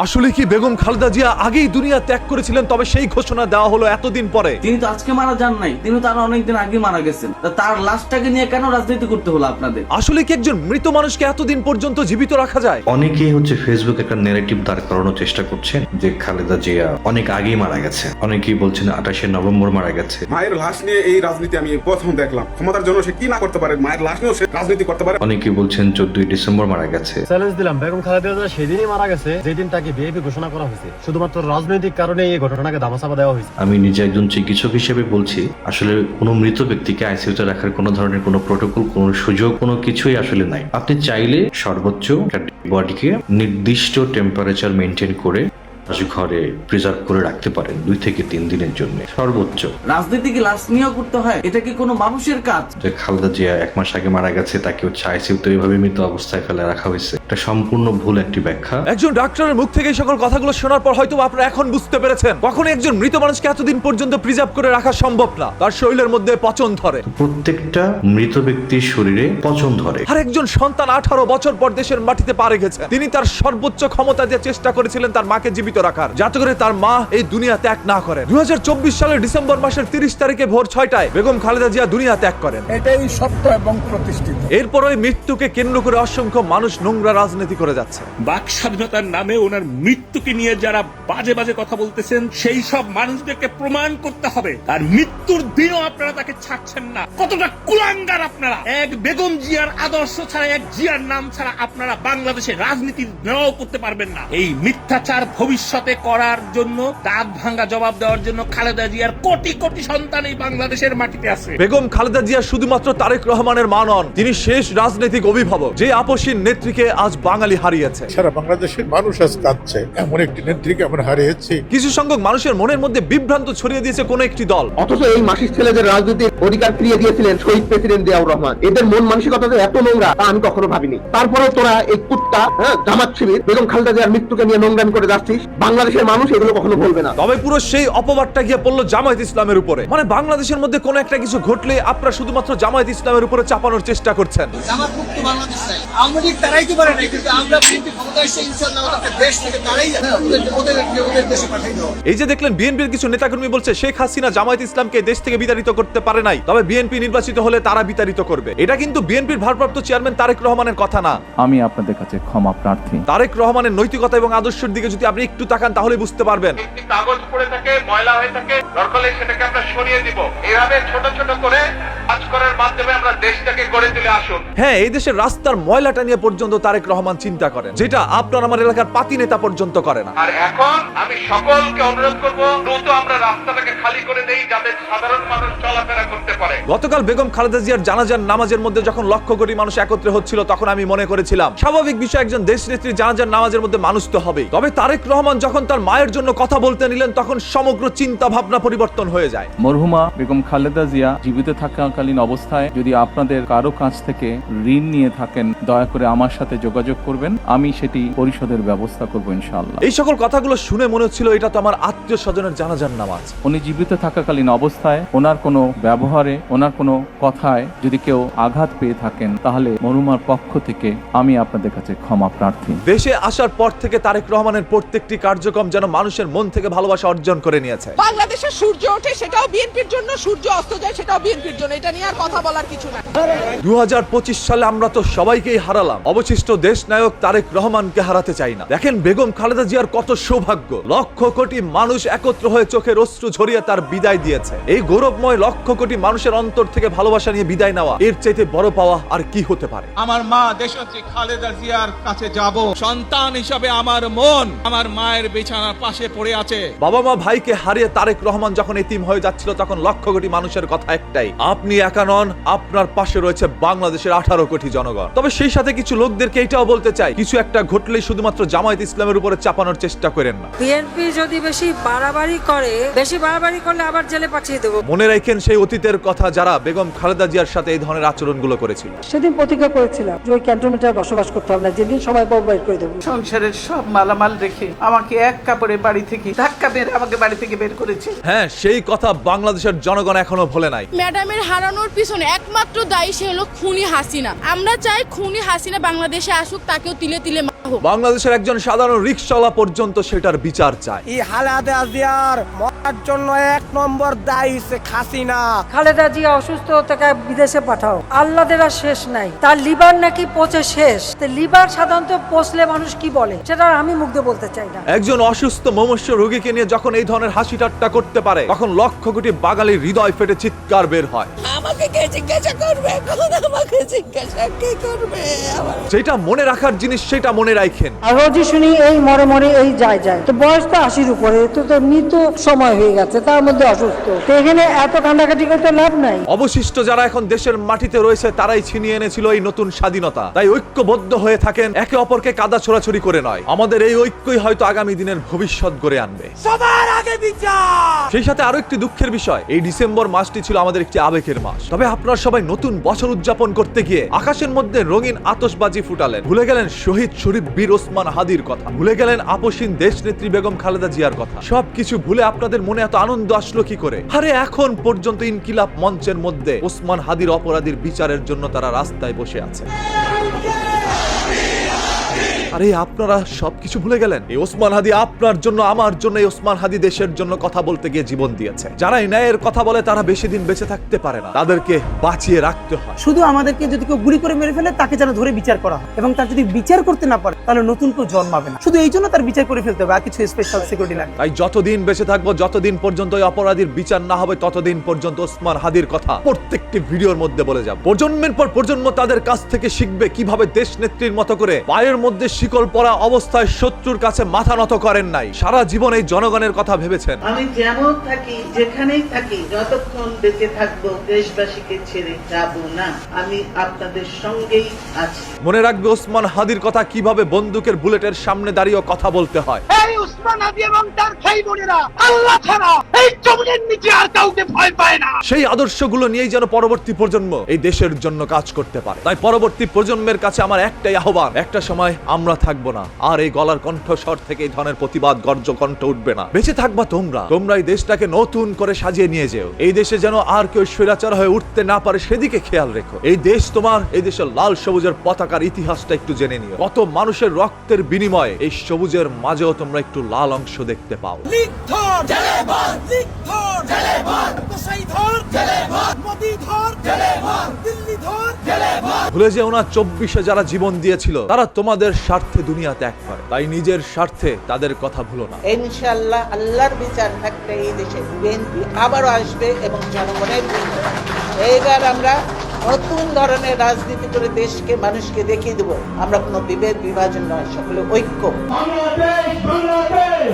আসলে কি বেগম খালেদা জিয়া আগেই দুনিয়া ত্যাগ করেছিলেন? তবে সেই ঘোষণা দেওয়া হলো এতদিন পরে। তিনি তো আজকে মারা যান নাই। তিনি তো আরও অনেকদিন আগে মারা গেছেন। তার লাশটাকে নিয়ে কেন রাজনীতি করতে হলো আপনাদের? আসলে কি একজন মৃত মানুষকে এতদিন পর্যন্ত জীবিত রাখা যায়? অনেকেই হচ্ছে ফেসবুক একটা নেগেটিভ দাঁড় করানোর চেষ্টা করছেন যে খালেদা জিয়া অনেক আগেই মারা গেছে। অনেকেই বলছেন আঠাশে নভেম্বর মারা গেছে। মায়ের লাশ নিয়ে এই রাজনীতি আমি প্রথম দেখলাম। ক্ষমতার জন্য সে কি না করতে পারে? মায়ের লাশ নিয়েও সে রাজনীতি করতে পারে? অনেকেই বলছেন চোদ্দই ডিসেম্বর মারা গেছে। চ্যালেঞ্জ দিলাম। বেগম খালেদা জিয়া সেদিনই মারা গেছে যেদিন তাকে বিএপি ঘোষণা করা হয়েছে। শুধুমাত্র রাজনৈতিক কারণে এই ঘটনাকে ধামাচাপা দেওয়া হয়েছে। আমি নিজে একজন চিকিৎসক হিসেবে বলছি, আসলে কোনো মৃত ব্যক্তিকে আইসিইউতে রাখার কোনো ধরনের কোনো প্রোটোকল কোনো সুযোগ, কোনো কিছুই আসলে নাই। আপনি চাইলে সর্বোচ্চ বডিকে নির্দিষ্ট টেম্পারেচার মেনটেন করে ঘরে প্রিজার্ভ করে রাখতে পারেন দুই থেকে তিন দিনের জন্য। সর্বোচ্চ। রাজনীতি কি লাশ নিয়েও করতে হয় এটা কি কোনো মানুষের কাজ? যে খালেদা জিয়া এক মাস আগে মারা গেছে তাকে হচ্ছে এইভাবে মৃত অবস্থায় ফেলে রাখা হয়েছে। এটা সম্পূর্ণ ভুল একটি ব্যাখ্যা। একজন ডাক্তারের মুখ থেকে এই সকল কথাগুলো শোনার পর হয়তো আপনারা এখন বুঝতে পেরেছেন কখনো একজন মৃত মানুষকে এতদিন পর্যন্ত প্রিজার্ভ করে রাখা সম্ভব না। তার শরীরের মধ্যে পচন ধরে। প্রত্যেকটা মৃত ব্যক্তির শরীরে পচন ধরে। আর একজন সন্তান আঠারো বছর পর দেশের মাটিতে পারে গেছেন তিনি তার সর্বোচ্চ ক্ষমতা দিয়ে চেষ্টা করেছিলেন তার মাকে জীবিত রাখার। যাতে করে তার মা এই দুনিয়া ত্যাগ না করেন। দু হাজার চব্বিশ সালের ডিসেম্বর মাসের তিরিশ তারিখে ভোর ছয়টায় বেগম খালেদা জিয়া দুনিয়া ত্যাগ করেন। এটাই সত্য এবং প্রতিষ্ঠিত। এরপর ওই মৃত্যুকে কেন্দ্র করে অসংখ্য মানুষ নোংরা রাজনীতি করে যাচ্ছে। বাক স্বাধীনতার নামে ওনার মৃত্যুকে নিয়ে যারা বাজে বাজে কথা বলতেছেন সেই সব মানুষদেরকে প্রমাণ করতে হবে। আর মৃত্যুর দিনও আপনারা তাকে ছাড়ছেন না। কতটা কুলাঙ্গার আপনারা! এক বেগম জিয়ার আদর্শ ছাড়া এক জিয়ার নাম ছাড়া আপনারা বাংলাদেশে রাজনীতি নেওয়াও করতে পারবেন না। এই মিথ্যাচার ভবিষ্যতে করার জন্য দাঁত ভাঙ্গা জবাব দেওয়ার জন্য খালেদা জিয়ার কোটি কোটি সন্তান এই বাংলাদেশের মাটিতে আছে। বেগম খালেদা জিয়া শুধুমাত্র তারেক রহমানের মা নন তিনি শেষ রাজনৈতিক অভিভাবক। যে আপসীর নেত্রীকে আজ বাঙালি হারিয়েছে। সারা বাংলাদেশের মানুষ আজ কাঁদছে। এমন একটি নেত্রীকে আমরা হারিয়েছি। কিছু সংখ্যক মানুষের মনের মধ্যে বিভ্রান্ত ছড়িয়ে দিয়েছে কোন একটি দল। অথচ এই মাসিক ছেলেদের রাজনীতির অধিকার ফিরিয়ে দিয়েছিলেন শহীদ প্রেসিডেন্ট জিয়াউর রহমান। এদের মন মানসিকতা যে এত নোংরা তা আমি কখনো ভাবিনি। তারপরেও তোরা এই কুত্তা হ্যাঁ জামাত শিবির বেগম খালেদা জিয়ার মৃত্যুকে নিয়ে নোংরামি করে যাচ্ছিস। বাংলাদেশের মানুষ এগুলো কখনো বলবে না। তবে পুরো সেই অপবাদটা গিয়ে পড়ল জামায়াত ইসলামের উপরে। মানে বাংলাদেশের মধ্যে কোনো একটা কিছু ঘটলে আপনারা শুধুমাত্র জামায়াত ইসলামের উপরে চাপানোর চেষ্টা করছেন। এই যে দেখলেন বিএনপির কিছু নেতাকর্মী বলছে শেখ হাসিনা জামায়াত ইসলামকে দেশ থেকে বিতাড়িত করতে পারে নাই। তবে বিএনপি নির্বাচিত হলে তারা বিতাড়িত করবে। এটা কিন্তু বিএনপির ভারপ্রাপ্ত চেয়ারম্যান তারেক রহমানের কথা না। আমি আপনাদের কাছে ক্ষমা প্রার্থী। তারেক রহমানের নৈতিকতা এবং আদর্শের দিকে যদি আপনি একটু তাকান তাহলে বুঝতে পারবেন। কাগজ পড়ে থাকে, ময়লা হয়ে থাকে, দরকার সেটাকে আমরা সরিয়ে দিব। এভাবে ছোট ছোট করে হ্যাঁ এই দেশের রাস্তার ময়লাটা নিয়ে পর্যন্ত তারেক রহমান চিন্তা করেন যেটা আপনার আমার এলাকার পাতি নেতা পর্যন্ত করে না। আর এখন আমি সকলকে অনুরোধ করব দ্রুত আমরা রাস্তাটাকে খালি করে দেই যাতে সাধারণ মানুষ চলাফেরা করতে পারে। গতকাল বেগম খালেদা জিয়ার জানাজার নামাজের মধ্যে যখন লক্ষ কোটি মানুষ একত্রে হচ্ছিল তখন আমি মনে করেছিলাম স্বাভাবিক বিষয় একজন দেশ নেত্রী জানাজার নামাজের মধ্যে মানুষ তো হবেই। তবে তারেক রহমান যখন তার মায়ের জন্য কথা বলতে নিলেন তখন সমগ্র চিন্তা ভাবনা পরিবর্তন হয়ে যায়। মরহুমা বেগম খালেদা জিয়া জীবিত থাকাকালীন অবস্থায় যদি আপনাদের কারও কাছ থেকে ঋণ নিয়ে থাকেন দয়া করে আমার সাথে যোগাযোগ করবেন। আমি সেটি পরিশোধের ব্যবস্থা করব ইনশাআল্লাহ। এই সকল কথাগুলো শুনে মনে হচ্ছিল এটা তো আমার আত্মীয় স্বজনের জানাজার নামাজ। উনি জীবিত থাকাকালীন অবস্থায় ওনার কোনো ব্যবহারে ওনার কোনো কথায় যদি কেউ আঘাত পেয়ে থাকেন তাহলে মরুমার পক্ষ থেকে আমি আপনাদের কাছে ক্ষমা প্রার্থী। দেশে আসার পর থেকে তারেক রহমানের প্রত্যেকটি কার্যক্রম যেন মানুষের মন থেকে ভালোবাসা অর্জন করে নিয়েছে। বাংলাদেশে সূর্য ওঠে সেটাও বিএনপির জন্য সূর্য অস্ত যায় সেটাও বিএনপির জন্য। এটা নিয়ে আর কথা বলার কিছু না। দু হাজার পঁচিশ সালে আমরা তো সবাইকেই হারালাম। অবশিষ্ট দেশ নায়ক তারেক রহমানকে হারাতে চাই না। দেখেন বেগম খালেদা জিয়ার কত সৌভাগ্য। লক্ষ কোটি মানুষ একত্র হয়ে চোখের অশ্রু ঝরিয়ে তার বিদায় দিয়েছে। এই গৌরবময় লক্ষ কোটি মানুষের অন্তর থেকে ভালোবাসা নিয়ে বিদায় নেওয়া এর চাইতে বড় পাওয়া আর কি হতে পারে? আমার মা দেশনেত্রী খালেদা জিয়ার কাছে যাব। সন্তান হিসাবে আমার মন আমার মায়ের বিছানার পাশে পড়ে আছে। বাবা মা ভাইকে হারিয়ে তারেক রহমান যখন এতিম হয়ে যাচ্ছিল তখন লক্ষ কোটি মানুষের কথা একটাই আপনি একা নন আপনার পাশে রয়েছে বাংলাদেশের আঠারো কোটি জনগণ। তবে সেই সাথে কিছু লোকদেরকে এটাও বলতে চাই কিছু একটা ঘটলেই শুধুমাত্র জামায়াত ইসলামের উপরে চাপানোর চেষ্টা করেন না। বিএনপি যদি বেশি বাড়াবাড়ি করে বেশি বাড়াবাড়ি করলে আবার জেলে পাঠিয়ে দেবো। মনে রাখেন সেই অতীতের কথা যারা বেগম খালেদা জিয়ার সাথে এই ধরনের আচরণগুলো করেছিল। সেদিন প্রতিজ্ঞা করেছিলাম যে ওই ক্যান্টনমেন্টে বসবাস করতে হবে না যেদিন সবাই বাইর করে দেবো। সংসারের সব মালামাল রেখে আমাকে এক কাপড়ে বাড়ি থেকে ধাক্কা মেরে আমাকে বাড়ি থেকে বের করেছে। হ্যাঁ সেই কথা বাংলাদেশের জনগণ এখনও ভোলে নাই। ম্যাডামের হারানোর পিছনে একমাত্র দায়ী সে হলো খুনি হাসিনা আমরা চাই খুনি হাসিনা বাংলাদেশে আসুক তাকেও তিলে তিলে মারা হোক। হোক বাংলাদেশের একজন সাধারণ রিক্সাওয়ালা পর্যন্ত সেটার বিচার চায় এই হালাতে জিয়ার মরার জন্য এক নম্বর দায়ী সে খাসিনা। খালেদা জিয়া অসুস্থ থেকে বিদেশে পাঠাও। আল্লাদের আর শেষ নাই। তার লিভার নাকি পচে শেষ। লিভার সাধারণত পচলে মানুষ কি বলে? সেটা আমি মুখ দিয়ে বলতে চাই না। একজন অসুস্থ মমস্য রোগীকে নিয়ে যখন এই ধরনের হাসি ঠাট্টা করতে পারে তখন লক্ষ কোটি বাঙালির হৃদয় ফেটে চিৎকার বের হয়। আমাকে কে জিজ্ঞাসা করবে এখন? আমাকে জিজ্ঞাসা কে করবে? যেটা মনে রাখার জিনিস সেটা মনে রাখেন। আর রোজই শুনি এই মরে মরে এই যায় যায়। তো বয়স তো আশির উপরে তো তো মৃত সময় হয়ে গেছে তার মধ্যে অসুস্থ। তো এখানে এত কান্ডাকাটি করতে লাভ নাই। অবশিষ্ট যারা এখন দেশের মাটিতে রয়েছে তারাই ছিনিয়ে এনেছিল এই নতুন স্বাধীনতা। তাই ঐক্যবদ্ধ হয়ে থাকেন একে অপরকে কাদা ছোড়াছড়ি করে নয়। আমাদের এই ঐক্যই হয়তো আগামী দিনের ভবিষ্যৎ গড়ে আনবে। সবার আগে বিচার! সেই সাথে আরও একটি দুঃখের বিষয় এই ডিসেম্বর মাসটি ছিল আমাদের একটি আবেগের মাস। তবে আপনারা সবাই নতুন বছর উদযাপন করতে গিয়ে আকাশের মধ্যে রঙিন আতশবাজি ফুটালেন। ভুলে গেলেন শহীদ শরীফ বীর ওসমান হাদির কথা। ভুলে গেলেন আপসীন দেশ নেত্রী বেগম খালেদা জিয়ার কথা। সবকিছু ভুলে আপনাদের মনে এত আনন্দ আসলো কি করে? আরে, এখন পর্যন্ত ইনকিলাব মঞ্চের মধ্যে ওসমান হাদির অপরাধীর বিচারের জন্য তারা রাস্তায় বসে আছে। আরে আপনারা সবকিছু ভুলে গেলেন। এই ওসমান হাদি আপনার জন্য আমার জন্য এই ওসমান হাদি দেশের জন্য কথা বলতে গিয়ে জীবন দিয়েছে। যারা এই ন্যায়ের কথা বলে তারা বেশি দিন বেঁচে থাকতে পারে না। তাদেরকে বাঁচিয়ে রাখতে হয়। শুধু আমাদেরকে যদি কেউ গুলি করে মেরে ফেলে তাকে যেন ধরে বিচার করা হয়। এবং তার যদি বিচার করতে না পারে তাহলে নতুন কেউ জন্মাবে না। শুধু এই জন্য তার বিচার করে ফেলতে হবে আর কিছু স্পেশাল সিকিউরিটি লাগে তাই যতদিন বেঁচে থাকব যতদিন পর্যন্ত এই অপরাধীর বিচার না হবে ততদিন পর্যন্ত ওসমান হাদির কথা প্রত্যেকটি ভিডিওর মধ্যে বলে যাব। প্রজন্মের পর প্রজন্ম তাদের কাছ থেকে শিখবে কীভাবে দেশ নেত্রীর মতো করে পায়ের মধ্যে শিকল পরা অবস্থায় শত্রুর কাছে মাথা নত করেন নাই। সারা জীবন এই জনগণের কথা ভেবেছেন। আমি যেমন থাকি যেখানেই থাকি যতক্ষণ বেঁচে থাকব দেশবাসীকে ছেড়ে যাব না। আমি আপনাদের সঙ্গেই আছি। মনে রাখবে ওসমান হাদির কথা কীভাবে বন্দুকের বুলেটের সামনে দাঁড়িয়ে কথা বলতে হয়। এই উসমান আদি এবং তার ভাই বোনেরা আল্লাহ ছাড়া এই জমিনের নিচে আর কাউকে ভয় পায় না। সেই আদর্শগুলো নিয়েই যেন পরবর্তী প্রজন্ম এই দেশের জন্য কাজ করতে পারে। তাই পরবর্তী প্রজন্মের কাছে আমার একটাই আহ্বান একটা সময় আমরা থাকব না। আর এই গলার কণ্ঠস্বর থেকে এই ধরনের প্রতিবাদ গর্জ কণ্ঠ উঠবে না। বেঁচে থাকবা তোমরা। তোমরা এই দেশটাকে নতুন করে সাজিয়ে নিয়ে যেও। এই দেশে যেন আর কেউ স্বৈরাচার হয়ে উঠতে না পারে সেদিকে খেয়াল রেখো। এই দেশ তোমার এই দেশের লাল সবুজের পতাকার ইতিহাসটা একটু জেনে নিও। কত মানুষের রক্তের বিনিময়ে এই সবুজের মাঝেও তোমরা একটু লাল অংশ দেখতে পাও। লিগ ধর ভুলে যেও না চব্বিশে যারা জীবন দিয়েছিল তারা তোমাদের স্বার্থে দুনিয়া ত্যাগ করে। তাই নিজের স্বার্থে তাদের কথা ভুলো না। ইনশাল্লাহ আল্লাহর বিচার থাকলে এই দেশে বিএনপি আবারও আসবে এবং জনগণের এইবার আমরা নতুন ধরনের রাজনীতি করে দেশকে মানুষকে দেখিয়ে দেবো। আমরা কোনো বিভেদ বিভাজন নয় সকলে ঐক্য। বাংলাদেশ বাংলাদেশ!